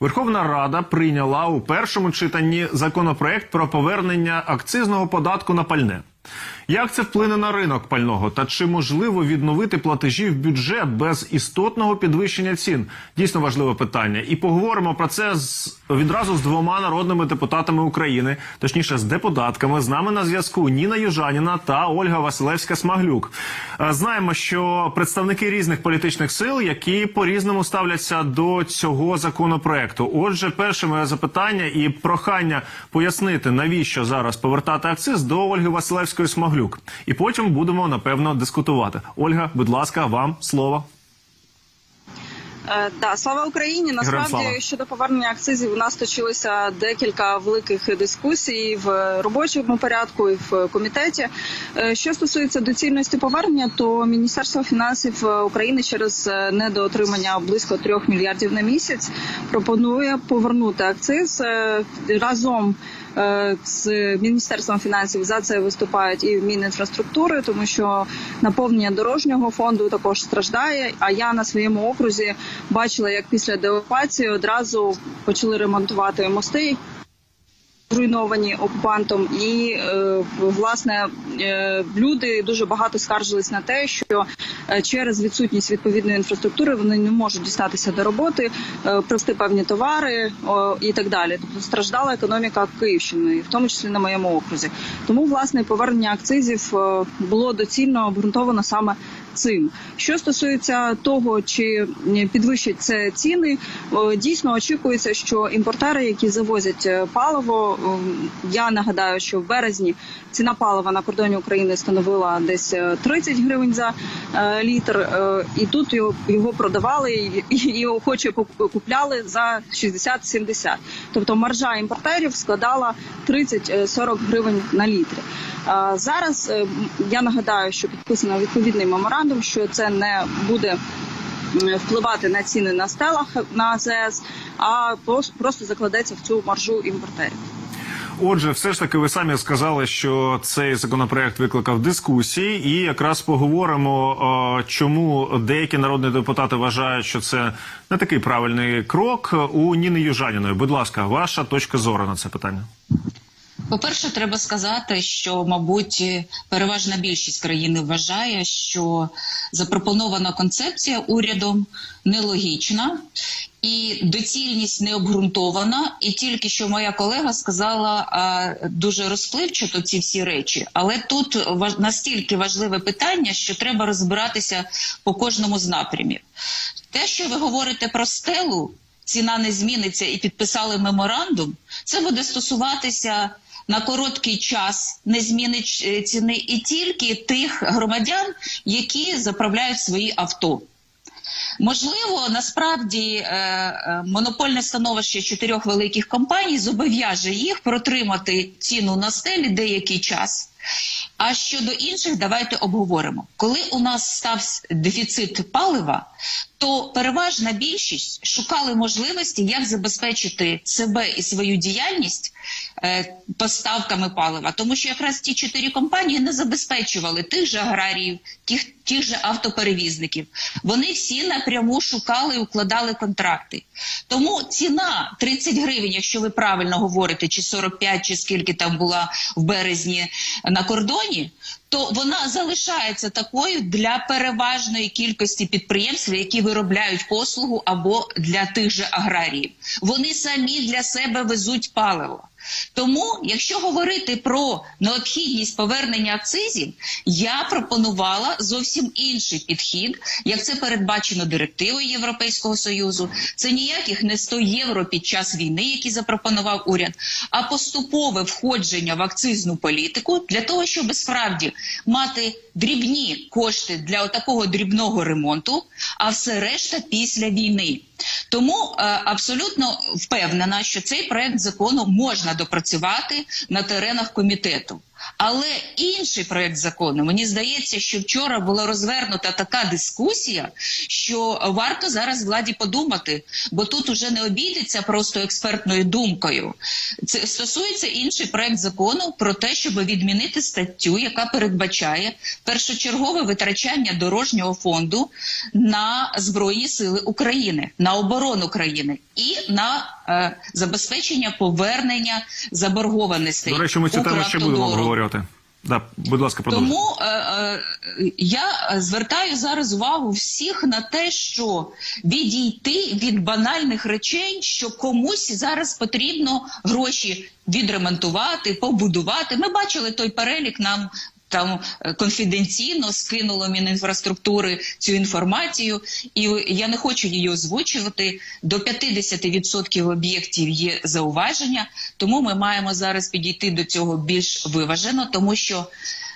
Верховна Рада прийняла у першому читанні законопроект про повернення акцизного податку на пальне. Як це вплине на ринок пального та чи можливо відновити платежі в бюджет без істотного підвищення цін? Дійсно важливе питання. І поговоримо про це з відразу з двома народними депутатами України, точніше з депутатками. З нами на зв'язку Ніна Южаніна та Ольга Василевська Смаглюк. Е, Знаємо, що представники різних політичних сил, які по різному ставляться до цього законопроекту. Отже, перше моє запитання і прохання пояснити, навіщо зараз повертати акциз до Ольги Василевської Смаглюк. І потім будемо напевно дискутувати. Ольга, будь ласка, вам слово. Е, Да, слава Україні. Насправді щодо повернення акцизів у нас точилося декілька великих дискусій в робочому порядку і в комітеті. Е, Що стосується доцільності повернення, то Міністерство фінансів е, України через е, недоотримання близько 3 мільярдів на місяць пропонує повернути акциз е, разом. Е, З міністерством фінансів за це виступають і Мінінфраструктури, тому що наповнення дорожнього фонду також страждає. А я на своєму окрузі бачила, як після деокупації одразу почали ремонтувати мости. Зруйновані окупантом, і е, власне е, люди дуже багато скаржились на те, що е, через відсутність відповідної інфраструктури вони не можуть дістатися до роботи, привезти певні товари і так далі. Тобто страждала економіка Київщини, в тому числі на моєму окрузі. Тому власне повернення акцизів було доцільно обґрунтовано саме цим. Що стосується того, чи підвищать це ціни, е, дійсно очікується, що імпортери, які завозять е, паливо, е, я нагадаю, що в березні ціна палива на кордоні України становила десь е, 30 гривень за е, літр, е, і тут його, продавали і, охоче купляли за 60-70. Тобто маржа імпортерів складала 30-40 гривень на літрі. А Зараз е, я нагадаю, що підписано відповідний меморандум, що це не буде впливати на ціни на стелах на АЗС, а просто закладеться в цю маржу імпортерів. Отже, все ж таки, ви самі сказали, що цей законопроект викликав дискусії, і якраз поговоримо, чому деякі народні депутати вважають, що це не такий правильний крок у Ніни Южаніної. Будь ласка, ваша точка зору на це питання. По-перше, треба сказати, що, мабуть, переважна більшість країни вважає, що запропонована концепція урядом нелогічна і доцільність не обґрунтована. І тільки що моя колега сказала а, дуже розпливчато ці всі речі. Але тут важ- настільки важливе питання, що треба розбиратися по кожному з напрямів. Те, що ви говорите про стелу, ціна не зміниться і підписали меморандум, це буде стосуватися на короткий час не змінить е, ціни і тільки тих громадян, які заправляють свої авто. Можливо, насправді е, е, монопольне становище чотирьох великих компаній зобов'яже їх протримати ціну на стелі деякий час. А щодо інших, давайте обговоримо. Коли у нас стався дефіцит палива, то переважна більшість шукали можливості, як забезпечити себе і свою діяльність поставками палива, тому що якраз ті чотири компанії не забезпечували тих же аграріїв, тих, тих же автоперевізників. Вони всі напряму шукали і укладали контракти. Тому ціна 30 гривень, якщо ви правильно говорите, чи 45, чи скільки там була в березні на кордоні, то вона залишається такою для переважної кількості підприємств, які виробляють послугу або для тих же аграріїв. Вони самі для себе везуть паливо. Тому, якщо говорити про необхідність повернення акцизів, я пропонувала зовсім інший підхід, як це передбачено директивою Європейського союзу. Це ніяких не 100 євро під час війни, які запропонував уряд, а поступове входження в акцизну політику для того, щоб справді мати дрібні кошти для такого дрібного ремонту, а все решта після війни. Тому е, абсолютно впевнена, що цей проект закону можна допрацювати на теренах комітету. Але інший проект закону мені здається, що вчора була розвернута така дискусія, що варто зараз владі подумати, бо тут уже не обійдеться просто експертною думкою. Це стосується інший проект закону про те, щоб відмінити статтю, яка передбачає першочергове витрачання дорожнього фонду на збройні сили України, на оборону країни і на е, забезпечення повернення заборгованостей. До речі, ми цю тему ще будемо обговорювати. Да, будь ласка, продовжуйте. Тому е, е, я звертаю зараз увагу всіх на те, що відійти від банальних речей, що комусь зараз потрібно гроші відремонтувати, побудувати. Ми бачили той перелік нам. Там е, конфіденційно скинуло Мінінфраструктури цю інформацію, і я не хочу її озвучувати. До 50% об'єктів є зауваження, тому ми маємо зараз підійти до цього більш виважено, тому що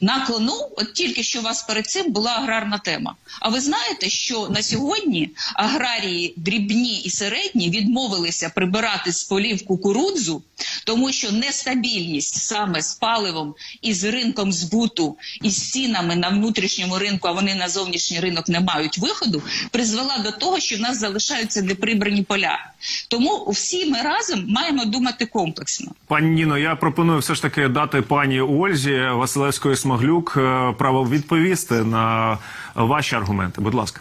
на кону, от тільки що у вас перед цим була аграрна тема. А ви знаєте, що на сьогодні аграрії дрібні і середні відмовилися прибирати з полів кукурудзу, тому що нестабільність саме з паливом і з ринком збуту і з цінами на внутрішньому ринку, а вони на зовнішній ринок не мають виходу, призвела до того, що в нас залишаються неприбрані поля. Тому всі ми разом маємо думати комплексно. Пані Ніно, я пропоную все ж таки дати пані Ользі Василевської Смаглюк е, право відповісти на ваші аргументи. Будь ласка.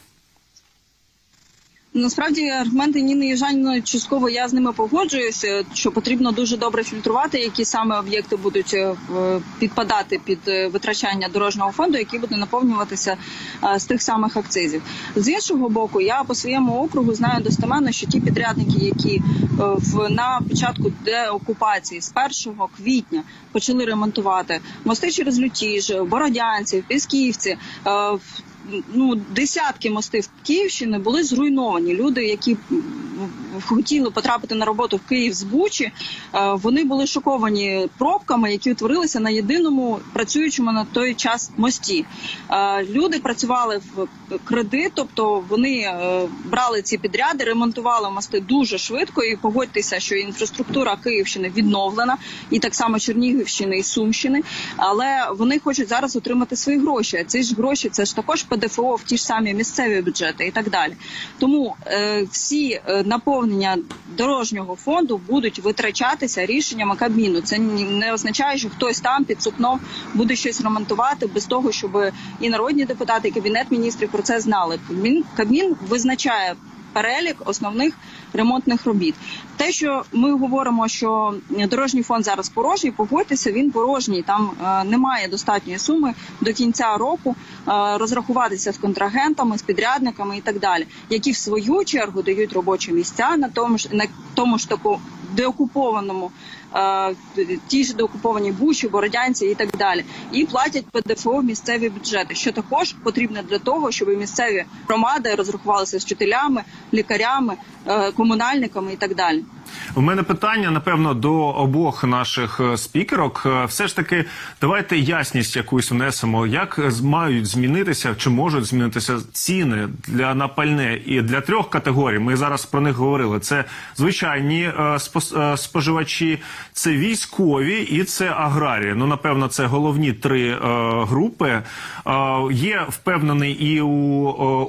Насправді аргументи Ніни Южаніної частково я з ними погоджуюся, що потрібно дуже добре фільтрувати, які саме об'єкти будуть е, підпадати під е, витрачання дорожнього фонду, які буде наповнюватися е, з тих самих акцизів. З іншого боку, я по своєму округу знаю достеменно, що ті підрядники, які в на початку деокупації з 1 квітня почали ремонтувати мости через Лютіж, Бородянці, Пісківці. Ну десятки мостів Київщини були зруйновані. Люди, які хотіли потрапити на роботу в Київ з Бучі, е, вони були шоковані пробками, які утворилися на єдиному працюючому на той час мості. Е, Люди працювали в кредит, тобто вони е, брали ці підряди, ремонтували мости дуже швидко. І погодьтеся, що інфраструктура Київщини відновлена, і так само Чернігівщини і Сумщини. Але вони хочуть зараз отримати свої гроші. А ці ж гроші це ж також ПДФО в ті ж самі місцеві бюджети і так далі. Тому е, всі е, наповнення дорожнього фонду будуть витрачатися рішеннями Кабміну. Це не означає, що хтось там під сукном буде щось ремонтувати без того, щоб і народні депутати, і кабінет міністрів про це знали. Кабмін, Кабмін визначає перелік основних ремонтних робіт. Те, що ми говоримо, що дорожній фонд зараз порожній, погодьтеся, він порожній. Там е, немає достатньої суми до кінця року е, розрахуватися з контрагентами, з підрядниками і так далі, які в свою чергу дають робочі місця на тому ж на тому ж таку деокупованому. е, Ті ж деокуповані буші, бородянці і так далі, і платять ПДФО в місцеві бюджети, що також потрібно для того, щоб місцеві громади розрахувалися з вчителями, лікарями, комунальниками і так далі. У мене питання, напевно, до обох наших е, спікерок. Е, Все ж таки, давайте ясність якусь внесемо. Як мають змінитися чи можуть змінитися ціни для напальне і для трьох категорій. Ми зараз про них говорили. Це звичайні е, споживачі, це військові і це аграрії. Ну, напевно, це головні три групи. Є впевнений і у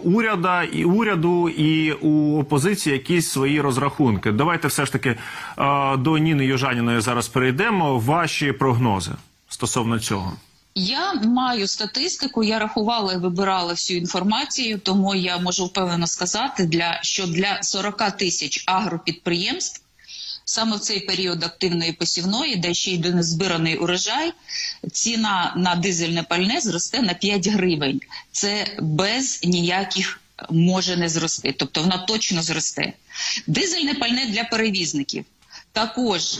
уряда, і уряду, і у опозиції якісь свої розрахунки. Давайте все ж таки е, до Ніни Южаніної зараз перейдемо. Ваші прогнози стосовно цього. Я маю статистику, я рахувала і вибирала всю інформацію, тому я можу впевнено сказати, для що для 40 тисяч агропідприємств саме в цей період активної посівної, де ще й незбираний урожай, ціна на дизельне пальне зросте на 5 гривень. Це без ніяких може не зрости, тобто вона точно зросте. Дизельне пальне для перевізників. Також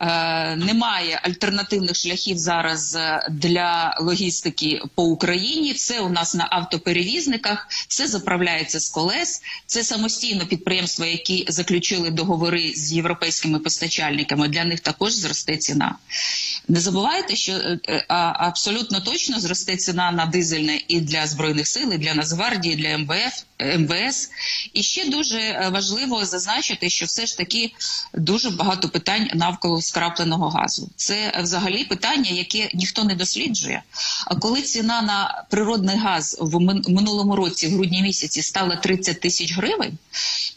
е, немає альтернативних шляхів зараз е, для логістики по Україні. Все у нас на автоперевізниках, все заправляється з колес. Це самостійно підприємства, які заключили договори з європейськими постачальниками. Для них також зросте ціна. Не забувайте, що е, е, абсолютно точно зросте ціна на дизельне і для збройних сил, і для Нацгвардії, і для МВФ, МВС. І ще дуже е, важливо зазначити, що все ж таки дуже багато питань навколо скрапленого газу. Це е, взагалі питання, яке ніхто не досліджує. А коли ціна на природний газ в минулому році, в грудні місяці, стала 30 тисяч гривень,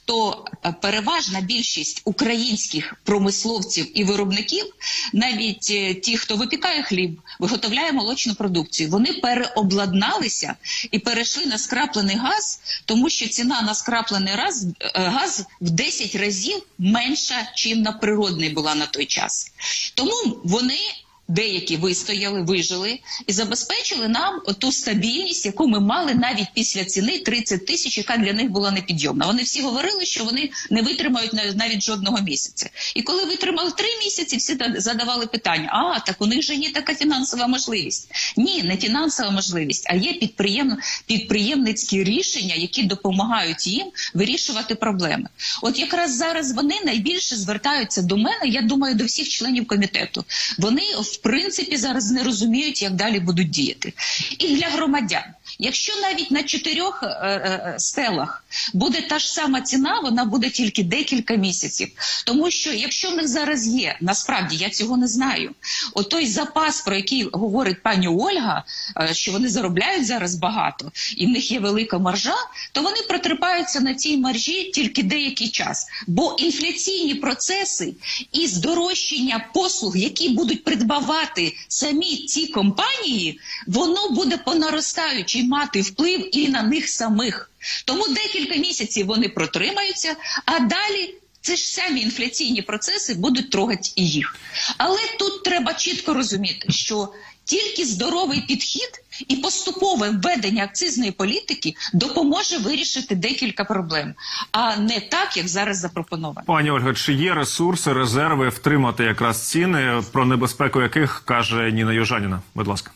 то е, переважна більшість українських промисловців і виробників, навіть е, ті, хто випікає хліб, виготовляє молочну продукцію, вони переобладналися і перейшли на скраплений газ, тому що ціна на скраплений газ, е, газ в 10 разів менша, чим на природний була на той час. Тому вони. Деякі вистояли, вижили і забезпечили нам ту стабільність, яку ми мали навіть після ціни 30 тисяч, яка для них була непідйомна. Вони всі говорили, що вони не витримають нав- навіть жодного місяця. І коли витримали три місяці, всі задавали питання: а так у них же є така фінансова можливість. Ні, не фінансова можливість, а є підприєм... підприємницькі рішення, які допомагають їм вирішувати проблеми. От якраз зараз вони найбільше звертаються до мене. Я думаю, до всіх членів комітету. Вони в принципі зараз не розуміють, як далі будуть діяти. І для громадян. Якщо навіть на чотирьох е, е, стелах буде та ж сама ціна, вона буде тільки декілька місяців. Тому що якщо в них зараз є, насправді я цього не знаю. Отой запас, про який говорить пані Ольга, е, що вони заробляють зараз багато, і в них є велика маржа, то вони протрипаються на цій маржі тільки деякий час. Бо інфляційні процеси і здорожчання послуг, які будуть придбавати самі ці компанії, воно буде по наростаючій мати вплив і на них самих. Тому декілька місяців вони протримаються, а далі. Це ж самі інфляційні процеси будуть трогати і їх. Але тут треба чітко розуміти, що тільки здоровий підхід і поступове введення акцизної політики допоможе вирішити декілька проблем, а не так, як зараз запропоновано. Пані Ольга, чи є ресурси, резерви втримати якраз ціни, про небезпеку яких каже Ніна Южаніна? Будь ласка.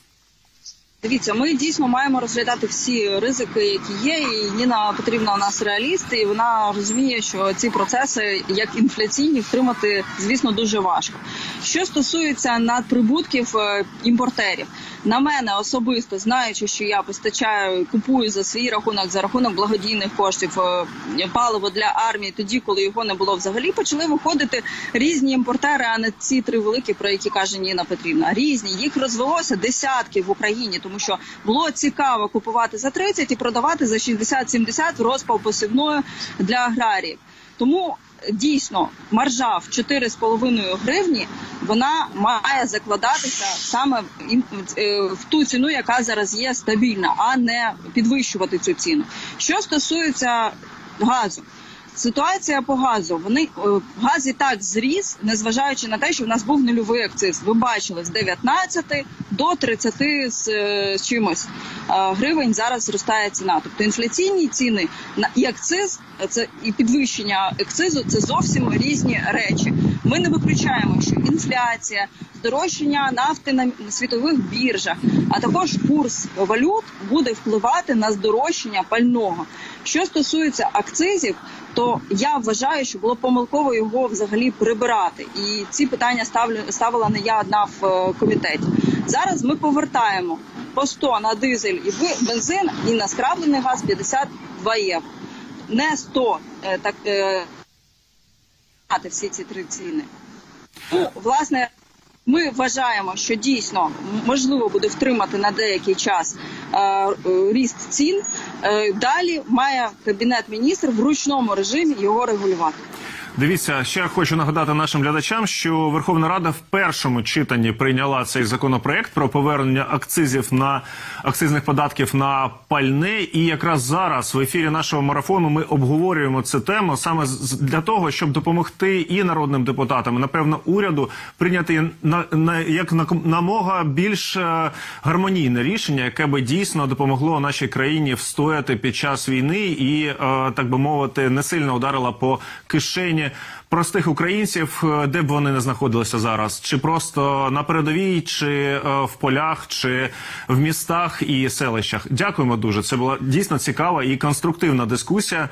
Дивіться, ми дійсно маємо розглядати всі ризики, які є. І Ніна Петрівна у нас реаліст, і вона розуміє, що ці процеси, як інфляційні, втримати, звісно, дуже важко. Що стосується надприбутків е, імпортерів, на мене особисто знаючи, що я постачаю, купую за свій рахунок, за рахунок благодійних коштів е, паливо для армії, тоді коли його не було взагалі, почали виходити різні імпортери, а не ці три великі, про які каже Ніна Петрівна. Різні їх розвелося десятки в Україні, тому що було цікаво купувати за 30 і продавати за 60-70 в розпал посівною для аграріїв. Тому дійсно маржа в 4,5 гривні вона має закладатися саме е, в ту ціну, яка зараз є стабільна, а не підвищувати цю ціну. Що стосується газу. Ситуація по газу. Вони е, газ і так зріс, незважаючи на те, що в нас був нульовий акциз. Ви бачили з 19 до 30 з е, з чимось е, гривень зараз зростає ціна. Тобто інфляційні ціни і акциз, це і підвищення акцизу це зовсім різні речі. Ми не виключаємо, що інфляція, здорожчання нафти на світових біржах, а також курс валют буде впливати на здорожчання пального. Що стосується акцизів, то я вважаю, що було помилково його взагалі прибирати. І ці питання ставила не я одна в е, комітеті. Зараз ми повертаємо по 100 на дизель і бензин і на скраплений газ 52 євро. Не 100 е, так е, всі ці три ціни. Ну, власне, ми вважаємо, що дійсно можливо буде втримати на деякий час е, ріст цін. Е, далі має кабінет міністрів в ручному режимі його регулювати. Дивіться, ще хочу нагадати нашим глядачам, що Верховна Рада в першому читанні прийняла цей законопроект про повернення акцизів на акцизних податків на пальне. І якраз зараз в ефірі нашого марафону ми обговорюємо цю тему саме для того, щоб допомогти і народним депутатам, і, напевно, уряду прийняти на, на як на намога більш е, гармонійне рішення, яке би дійсно допомогло нашій країні встояти під час війни і е, так би мовити, не сильно ударила по кишені простих українців, е, де б вони не знаходилися зараз, чи просто на передовій, чи е, в полях, чи в містах і селищах. Дякуємо дуже. Це була дійсно цікава і конструктивна дискусія.